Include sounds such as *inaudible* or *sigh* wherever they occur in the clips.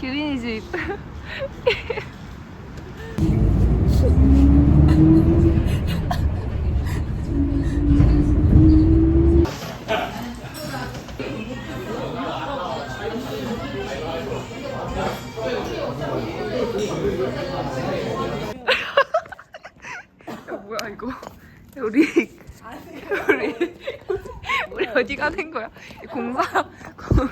규빈이 집. *laughs* 야 뭐야 이거? 우리 우리 우리 어디 가는 거야? 공사 공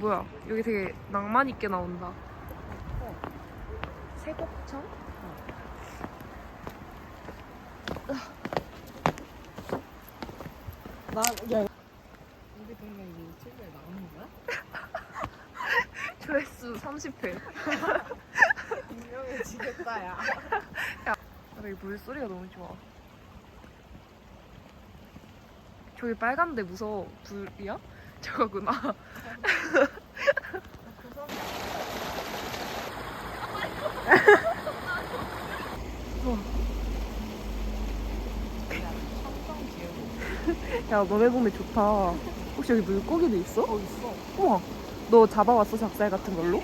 뭐야 여기 되게 낭만 있게 나온다. 세곡천? 나, 야. 우리 동네 유튜브에 나오는 거야? 조회수 30회. 유명해지겠다, 야. *laughs* 아, 여기 물소리가 너무 좋아. 저기 빨간데 무서워. 불이야? *laughs* 저거구나. *laughs* 야, 너네 동네 좋다. 혹시 여기 물고기도 있어? 어, 있어. 우와. 너 잡아왔어, 작살 같은 걸로?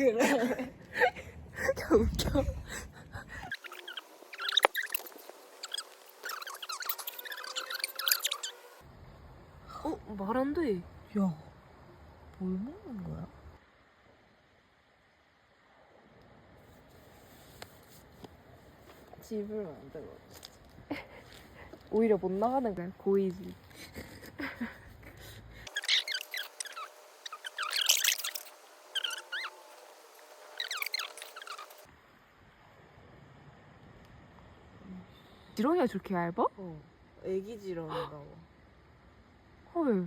그래? 야, 웃겨. 어, 말 안 돼. 야, 뭘 먹는 거야? 집을 만들어. 오히려 못 나가는 거야, 고이지. 지렁이가 저렇게 얇아? 어, 애기 지렁이라고. 헐.